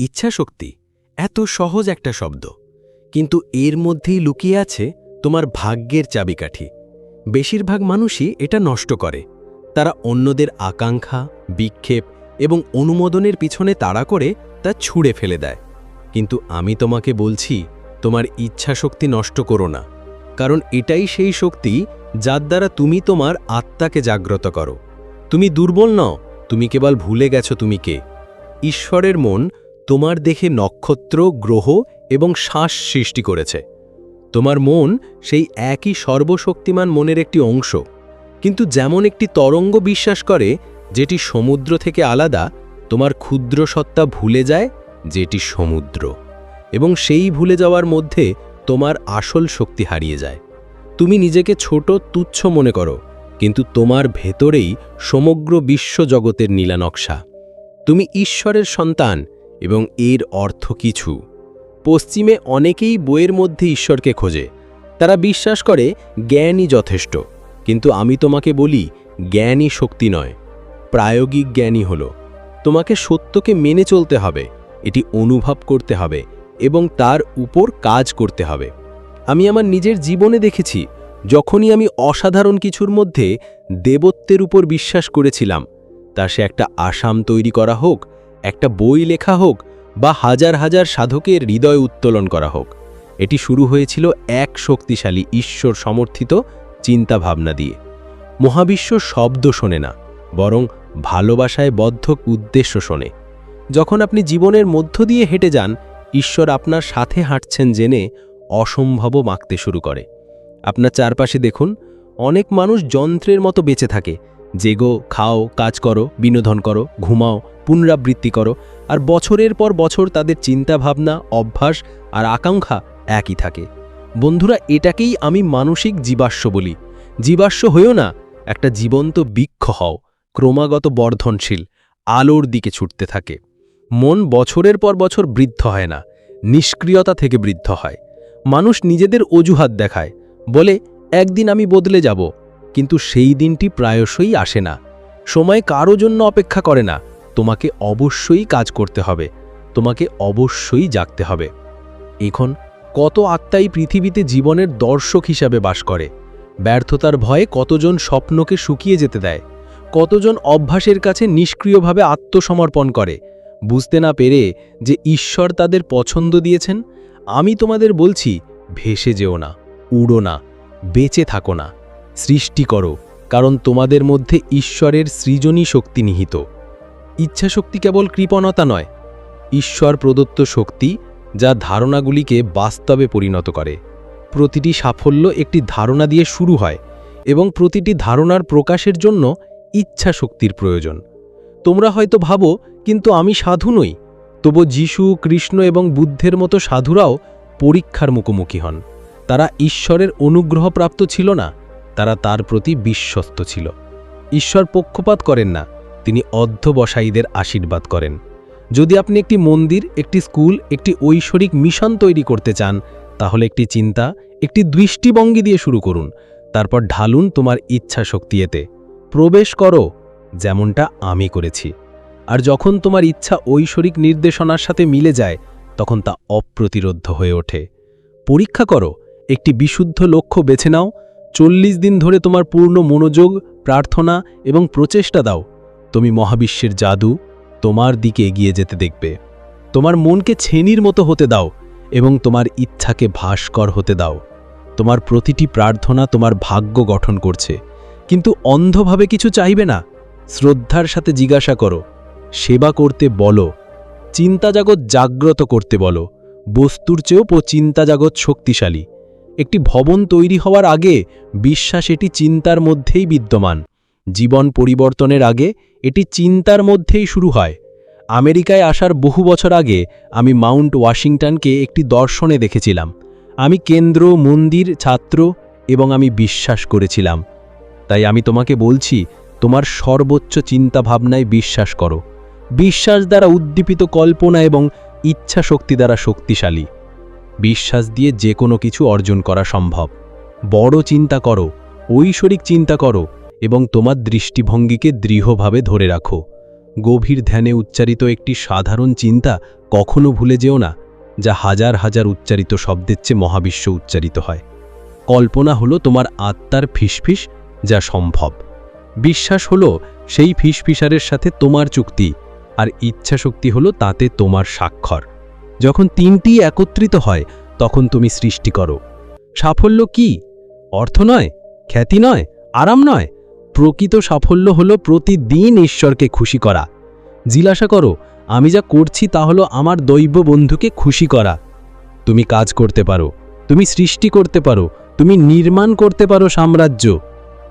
ইচ্ছাশক্তি, এত সহজ একটা শব্দ। কিন্তু এর মধ্যেই লুকিয়ে আছে তোমার ভাগ্যের চাবিকাঠি। বেশিরভাগ মানুষই এটা নষ্ট করে। তারা অন্যদের আকাঙ্ক্ষা, বিক্ষেপ এবং অনুমোদনের পিছনে তাড়া করে তা ছুঁড়ে ফেলে দেয়। কিন্তু আমি তোমাকে বলছি, তোমার ইচ্ছাশক্তি নষ্ট করো না। কারণ এটাই সেই শক্তি যার দ্বারা তুমি তোমার আত্মাকে জাগ্রত করো। তুমি দুর্বল নও, তুমি কেবল ভুলে গেছো তুমি কে। ঈশ্বরের মন তোমার দেখে নক্ষত্র, গ্রহ এবং শ্বাস সৃষ্টি করেছে। তোমার মন সেই একই সর্বশক্তিমান মনের একটি অংশ, কিন্তু যেমন একটি তরঙ্গ বিশ্বাস করে, যেটি সমুদ্র থেকে আলাদা, তোমার ক্ষুদ্র সত্তা ভুলে যায় যেটি সমুদ্র, এবং সেই ভুলে যাওয়ার মধ্যে তোমার আসল শক্তি হারিয়ে যায়। তুমি নিজেকে ছোট, তুচ্ছ মনে করো, কিন্তু তোমার ভেতরেই সমগ্র বিশ্ব জগতের নীলানকশা তুমি ঈশ্বরের সন্তান এবং এর অর্থ কিছু। পশ্চিমে অনেকেই বইয়ের মধ্যে ঈশ্বরকে খোঁজে। তারা বিশ্বাস করে, জ্ঞানই যথেষ্ট। কিন্তু আমি তোমাকে বলি, জ্ঞানই শক্তি নয়। প্রায়োগিক জ্ঞানই হল। তোমাকে সত্যকে মেনে চলতে হবে, এটি অনুভব করতে হবে, এবং তার উপর কাজ করতে হবে। আমি আমার নিজের জীবনে দেখেছি, যখনই আমি অসাধারণ কিছুর মধ্যে দেবত্বের উপর বিশ্বাস করেছিলাম, তা সে একটা আসাম তৈরি করা হোক একটা বই লেখা হোক বা হাজার হাজার সাধকের হৃদয় উত্তোলন করা হোক। এটি শুরু হয়েছিল এক শক্তিশালী ঈশ্বর সমর্থিত চিন্তাভাবনা দিয়ে। মহাবিশ্ব শব্দ শোনে না, বরং ভালোবাসায় বদ্ধ উদ্দেশ্য শোনে। যখন আপনি জীবনের মধ্য দিয়ে হেঁটে যান, ঈশ্বর আপনার সাথে হাঁটছেন জেনে অসম্ভবও মাখতে শুরু করে। আপনার চারপাশে দেখুন, অনেক মানুষ যন্ত্রের মতো বেঁচে থাকে। জেগো, খাও, কাজ করো, বিনোদন করো, ঘুমাও পুনরাবৃত্তি করো, আর বছরের পর বছর তাদের চিন্তাভাবনা, অভ্যাস আর আকাঙ্ক্ষা একই থাকে। বন্ধুরা, এটাকেই আমি মানসিক জীবাশ্ম বলি। জীবাশ্ম হয়েও না, একটা জীবন্ত বৃক্ষ হও, ক্রমাগত বর্ধনশীল, আলোর দিকে ছুটতে থাকে। মন বছরের পর বছর বৃদ্ধ হয় না, নিষ্ক্রিয়তা থেকে বৃদ্ধ হয়। মানুষ নিজেদের অজুহাত দেখায়, বলে, একদিন আমি বদলে যাব। কিন্তু সেই দিনটি প্রায়শই আসে না। সময় কারও জন্য অপেক্ষা করে না তোমাকে অবশ্যই কাজ করতে হবে, তোমাকে অবশ্যই জাগতে হবে। এখন কত আত্মাই পৃথিবীতে জীবনের দর্শক হিসাবে বাস করে, ব্যর্থতার ভয়ে কতজন স্বপ্নকে শুকিয়ে যেতে দেয়, কতজন অভ্যাসের কাছে নিষ্ক্রিয়ভাবে আত্মসমর্পণ করে, বুঝতে না পেরে যে ঈশ্বর তাদের পছন্দ দিয়েছেন, আমি তোমাদের বলছি, ভেসে যেও না, উড়ো না, বেঁচে থাকো না, সৃষ্টি করো, কারণ তোমাদের মধ্যে ঈশ্বরের সৃজনী শক্তি নিহিত। ইচ্ছাশক্তি কেবল কৃপণতা নয়, ঈশ্বর প্রদত্ত শক্তি যা ধারণাগুলিকে বাস্তবে পরিণত করে। প্রতিটি সাফল্য একটি ধারণা দিয়ে শুরু হয় এবং প্রতিটি ধারণার প্রকাশের জন্য ইচ্ছা শক্তির প্রয়োজন। তোমরা হয়তো ভাবো, কিন্তু আমি সাধু নই। তবু যিশু, কৃষ্ণ এবং বুদ্ধের মতো সাধুরাও পরীক্ষার মুখোমুখি হন। তারা ঈশ্বরের অনুগ্রহপ্রাপ্ত ছিল না, তারা তার প্রতি বিশ্বস্ত ছিল। ঈশ্বর পক্ষপাত করেন না তিনি অধ্যবসায়ীদের আশীর্বাদ করেন। যদি আপনি একটি মন্দির, একটি স্কুল, একটি ঐশ্বরিক মিশন তৈরি করতে চান, তাহলে একটি চিন্তা, একটি দৃষ্টিভঙ্গি দিয়ে শুরু করুন। তারপর ঢালুন তোমার ইচ্ছা শক্তি এতে। প্রবেশ করো, যেমনটা আমি করেছি। আর যখন তোমার ইচ্ছা ঐশ্বরিক নির্দেশনার সাথে মিলে যায়, তখন তা অপ্রতিরোধ্য হয়ে ওঠে। পরীক্ষা করো, একটি বিশুদ্ধ লক্ষ্য বেছে নাও, চল্লিশ দিন ধরে তোমার পূর্ণ মনোযোগ, প্রার্থনা এবং প্রচেষ্টা দাও। তুমি মহাবিশ্বের জাদু তোমার দিকে এগিয়ে যেতে দেখবে। তোমার মনকে ছেনির মতো হতে দাও এবং তোমার ইচ্ছাকে ভাস্কর হতে দাও। তোমার প্রতিটি প্রার্থনা তোমার ভাগ্য গঠন করছে। কিন্তু অন্ধভাবে কিছু চাইবে না। শ্রদ্ধার সাথে জিজ্ঞাসা করো, সেবা করতে বলো চিন্তাজাগত জাগ্রত করতে বলো, বস্তুর চেয়েও পো চিন্তাজাগত শক্তিশালী। একটি ভবন তৈরি হওয়ার আগে বিশ্বাস এটি চিন্তার মধ্যেই বিদ্যমান। জীবন পরিবর্তনের আগে এটি চিন্তার মধ্যেই শুরু হয়। আমেরিকায় আসার বহু বছর আগে আমি মাউন্ট ওয়াশিংটনকে একটি দর্শনে দেখেছিলাম। আমি কেন্দ্র, মন্দির, ছাত্র এবং আমি বিশ্বাস করেছিলাম। তাই আমি তোমাকে বলছি, তোমার সর্বোচ্চ চিন্তাভাবনায় বিশ্বাস করো। বিশ্বাস দ্বারা উদ্দীপিত কল্পনা এবং ইচ্ছা শক্তি দ্বারা শক্তিশালী। বিশ্বাস দিয়ে যে কোনো কিছু অর্জন করা সম্ভব। বড় চিন্তা করো, ঐশ্বরিক চিন্তা করো। এবং তোমার দৃষ্টিভঙ্গিকে দৃঢ়ভাবে ধরে রাখো। গভীর ধ্যানে উচ্চারিত একটি সাধারণ চিন্তা কখনো ভুলে যেও না, যা হাজার হাজার উচ্চারিত শব্দের চেয়ে মহাবিশ্ব উচ্চারিত হয়। কল্পনা হলো তোমার আত্মার ফিসফিস যা সম্ভব। বিশ্বাস হলো সেই ফিসফিসারের সাথে তোমার চুক্তি, আর ইচ্ছাশক্তি হলো তাতে তোমার স্বাক্ষর। যখন তিনটি একত্রিত হয়, তখন তুমি সৃষ্টি করো। সাফল্য কি? অর্থ নয়? খ্যাতি নয়? আরাম নয়? প্রকৃত সাফল্য হলো প্রতিদিন ঈশ্বরকে খুশি করা। জিজ্ঞাসা করো, আমি যা করছি তা হলো আমার দৈব বন্ধুকে খুশি করা। তুমি কাজ করতে পারো, তুমি সৃষ্টি করতে পারো, তুমি নির্মাণ করতে পারো সাম্রাজ্য।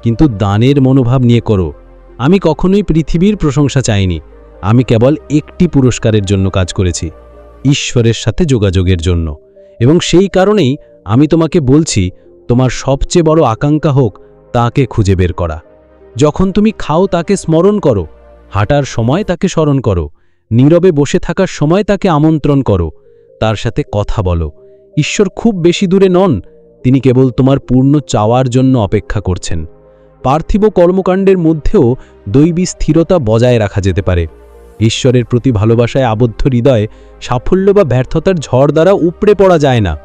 কিন্তু দানের মনোভাব নিয়ে করো। আমি কখনোই পৃথিবীর প্রশংসা চাইনি। আমি কেবল একটি পুরস্কারের জন্য কাজ করেছি, ঈশ্বরের সাথে যোগাযোগের জন্য। এবং সেই কারণেই আমি তোমাকে বলছি, তোমার সবচেয়ে বড় আকাঙ্ক্ষা হোক, তাকে খুঁজে বের করা। যখন তুমি খাও তাকে স্মরণ করো, হাঁটার সময় তাকে স্মরণ করো, নীরবে বসে থাকার সময় তাকে আমন্ত্রণ করো, তার সাথে কথা বলো। ঈশ্বর খুব বেশি দূরে নন, তিনি কেবল তোমার পূর্ণ চাওয়ার জন্য অপেক্ষা করছেন। পার্থিব কর্মকাণ্ডের মধ্যেও দৈবী স্থিরতা বজায় রাখা যেতে পারে। ঈশ্বরের প্রতি ভালোবাসায় আবদ্ধ হৃদয়ে সাফল্য বা ব্যর্থতার ঝড় দ্বারা উপড়ে পড়া যায় না।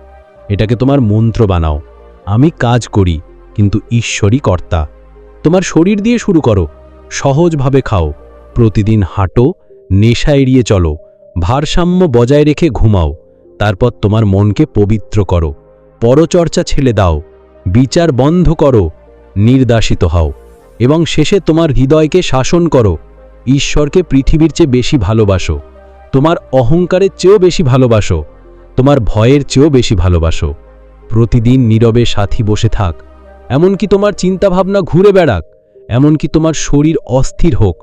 এটাকে তোমার মন্ত্র বানাও। আমি কাজ করি, কিন্তু ঈশ্বরই কর্তা। তোমার শরীর দিয়ে শুরু করো। সহজভাবে খাও। প্রতিদিন হাঁটো, নেশা এড়িয়ে চলো। ভারসাম্য বজায় রেখে ঘুমাও। তারপর তোমার মনকে পবিত্র করো। পরচর্চা ছেলে দাও। বিচার বন্ধ করো। নির্দাসিত হও। এবং শেষে তোমার হৃদয়কে শাসন করো। ঈশ্বরকে পৃথিবীর চেয়ে বেশি ভালোবাসো। তোমার অহংকারের চেয়েও বেশি ভালোবাসো। তোমার ভয়ের চেয়েও বেশি ভালোবাসো। প্রতিদিন নীরবে সাথী বসে থাক। এমনকি তোমার চিন্তাভাবনা ঘুরে বেড়াক, এমনকি তোমার শরীর অস্থির হোক,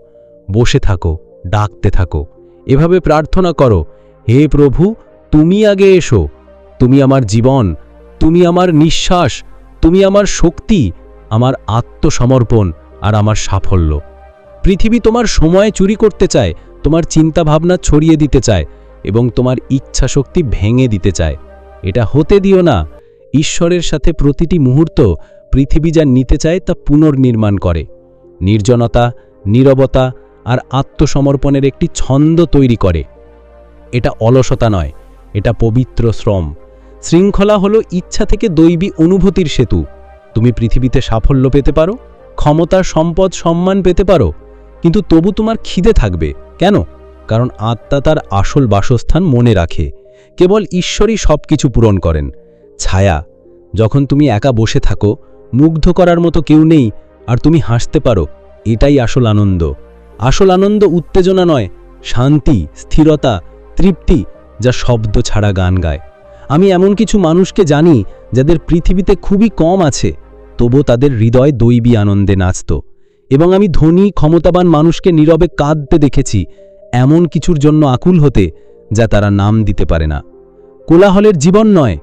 বসে থাকো, ডাকতে থাকো, এভাবে প্রার্থনা করো, হে প্রভু, তুমি আগে এসো, তুমি আমার জীবন, তুমি আমার নিঃশ্বাস, তুমি আমার শক্তি, আমার আত্মসমর্পণ আর আমার সাফল্য। পৃথিবী তোমার সময় চুরি করতে চায়, তোমার চিন্তাভাবনা ছড়িয়ে দিতে চায় এবং তোমার ইচ্ছা শক্তি ভেঙে দিতে চায়। এটা হতে দিও না। ঈশ্বরের সাথে প্রতিটি মুহূর্ত পৃথিবী যা নিতে চায় তা পুনর্নির্মাণ করে। নির্জনতা, নীরবতা আর আত্মসমর্পণের একটি ছন্দ তৈরি করে। এটা অলসতা নয়, এটা পবিত্র শ্রম। শৃঙ্খলা হলো ইচ্ছা থেকে দৈবী অনুভূতির সেতু। তুমি পৃথিবীতে সাফল্য পেতে পারো, ক্ষমতা, সম্পদ, সম্মান পেতে পারো, কিন্তু তবু তোমার খিদে থাকবে। কেন? কারণ আত্মা তার আসল বাসস্থান মনে রাখে। কেবল ঈশ্বরই সব কিছু পূরণ করেন। ছায়া, যখন তুমি একা বসে থাকো মুগ্ধ করার মতো কেউ নেই, আর তুমি হাসতে পারো। এটাই আসল আনন্দ। আসল আনন্দ উত্তেজনা নয়, শান্তি, স্থিরতা, তৃপ্তি, যা শব্দ ছাড়া গান গায়। আমি এমন কিছু মানুষকে জানি, যাদের পৃথিবীতে খুবই কম আছে, তবু তাদের হৃদয় দৈবী আনন্দে নাচত। এবং আমি ধনী, ক্ষমতাবান মানুষকে নীরবে কাঁদতে দেখেছি, এমন কিছুর জন্য আকুল হতে, যা তারা নাম দিতে পারে না। কোলাহলের জীবন নয়,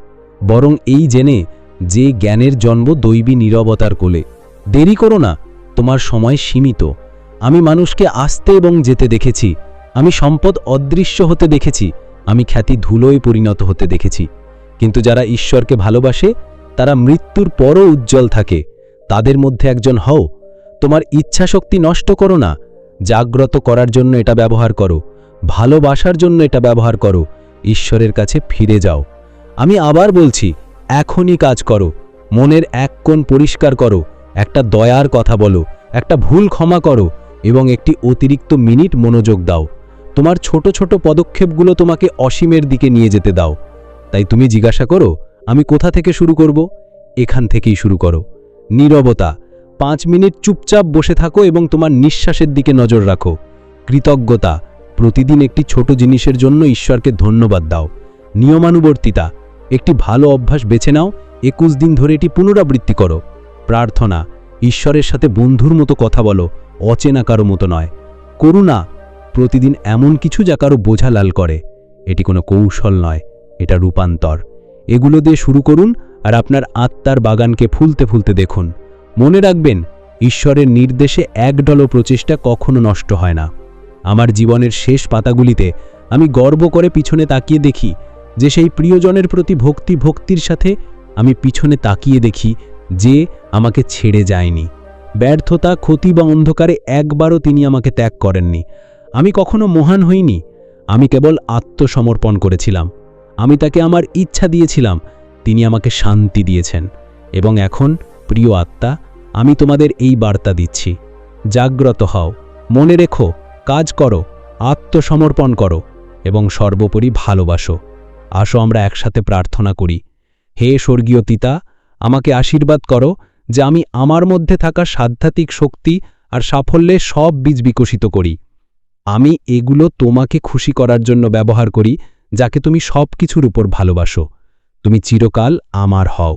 বরং এই জেনে যে জ্ঞানের জন্ম দৈবী নীরবতার কোলে। দেরি করো না, তোমার সময় সীমিত। আমি মানুষকে আসতে এবং যেতে দেখেছি। আমি সম্পদ অদৃশ্য হতে দেখেছি। আমি খ্যাতি ধুলোয় পরিণত হতে দেখেছি। কিন্তু যারা ঈশ্বরকে ভালোবাসে, তারা মৃত্যুর পরও উজ্জ্বল থাকে। তাদের মধ্যে একজন হও। তোমার ইচ্ছাশক্তি নষ্ট করো না। জাগ্রত করার জন্য এটা ব্যবহার করো। ভালোবাসার জন্য এটা ব্যবহার করো। ঈশ্বরের কাছে ফিরে যাও। আমি আবার বলছি এখনই কাজ করো, মনের এক কোণ পরিষ্কার করো, একটা দয়ার কথা বলো, একটা ভুল ক্ষমা করো এবং একটি অতিরিক্ত মিনিট মনোযোগ দাও। তোমার ছোট ছোট পদক্ষেপগুলো তোমাকে অসীমের দিকে নিয়ে যেতে দাও। তাই তুমি জিজ্ঞাসা করো, আমি কোথা থেকে শুরু করব? এখান থেকেই শুরু করো। নীরবতা, পাঁচ মিনিট চুপচাপ বসে থাকো এবং তোমার নিঃশ্বাসের দিকে নজর রাখো। কৃতজ্ঞতা, প্রতিদিন একটি ছোট জিনিসের জন্য ঈশ্বরকে ধন্যবাদ দাও। নিয়মানুবর্তিতা একটি ভালো অভ্যাস বেছে নাও, একুশ দিন ধরে এটি পুনরাবৃত্তি করো। প্রার্থনা, ঈশ্বরের সাথে বন্ধুর মতো কথা বলো, অচেনা কারও মতো নয়। করুণা, প্রতিদিন এমন কিছু যা কারও বোঝা লাল করে। এটি কোনো কৌশল নয়, এটা রূপান্তর। এগুলো দিয়ে শুরু করুন আর আপনার আত্মার বাগানকে ফুলতে ফুলতে দেখুন। মনে রাখবেন, ঈশ্বরের নির্দেশে এক ডল প্রচেষ্টা কখনো নষ্ট হয় না। আমার জীবনের শেষ পাতাগুলিতে আমি গর্ব করে পিছনে তাকিয়ে দেখি যে সেই প্রিয়জনের প্রতি ভক্তি ভক্তির সাথে আমি পিছনে তাকিয়ে দেখি যে আমাকে ছেড়ে যায়নি। ব্যর্থতা, ক্ষতি বা অন্ধকারে একবারও তিনি আমাকে ত্যাগ করেননি। আমি কখনো মহান হইনি, আমি কেবল আত্মসমর্পণ করেছিলাম। আমি তাকে আমার ইচ্ছা দিয়েছিলাম, তিনি আমাকে শান্তি দিয়েছেন। এবং এখন, প্রিয় আত্মা, আমি তোমাদের এই বার্তা দিচ্ছি। জাগ্রত হও, মনে রেখো, কাজ করো, আত্মসমর্পণ করো, এবং সর্বোপরি ভালোবাসো। আসো আমরা একসাথে প্রার্থনা করি। হে স্বর্গীয় তিতা আমাকে আশীর্বাদ করো যে আমি আমার মধ্যে থাকা সাধ্যাত্মিক শক্তি আর সাফল্যে সব বীজ বিকশিত করি। আমি এগুলো তোমাকে খুশি করার জন্য ব্যবহার করি, যাকে তুমি সব কিছুর উপর ভালোবাসো। তুমি চিরকাল আমার হও।